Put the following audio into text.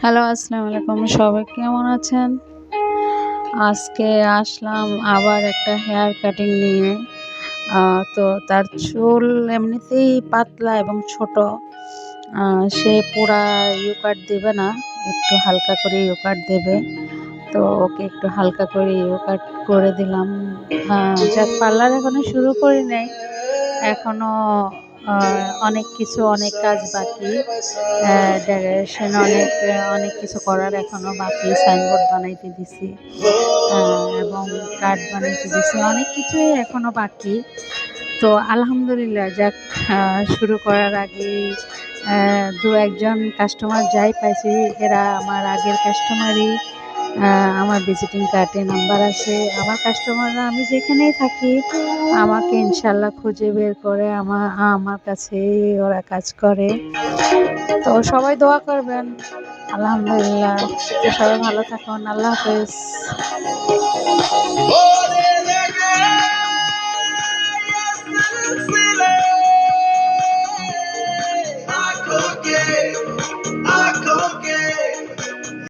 Hello আসসালামু আলাইকুম। সবাই কেমন আছেন? আজকে আসলাম আবার একটা হেয়ার কাটিং নিয়ে। তো তার চুল এমনিতেই পাতলা এবং ছোট। সে পুরা ইউ কাট দেবে না একটু হালকা করে ইউ কাট দেবে। তো ওকে একটু হালকা করে ইউ কাট করে দিলাম। আহ, যাক পার্লার এখনও শুরু করি নাই এখনও আহ, অনেক কিছু অনেক কাজ বাকি। ডেকোরেশন অনেক অনেক কিছু করার এখনও বাকি। সাইনবোর্ড বানাইতে দিছি। আহ, এবং কার্ড বানাইতে দিছি। অনেক কিছুই এখনও বাকি। তো আলহামদুলিল্লাহ যাক শুরু করার আগে দু একজন কাস্টমার যাই পাইছি এরা আমার আগের কাস্টমারই আমার ভিজিটিং কার্ডে নাম্বার আছে, আমার কাস্টমাররা আমি যেখানেই থাকি, আমাকে ইনশাল্লাহ খুঁজে বের করে আমার আমার কাছে ওরা কাজ করে। তো সবাই দোয়া করবেন, আলহামদুলিল্লাহ। সবাই ভালো থাকুন, আল্লাহ হাফেজ।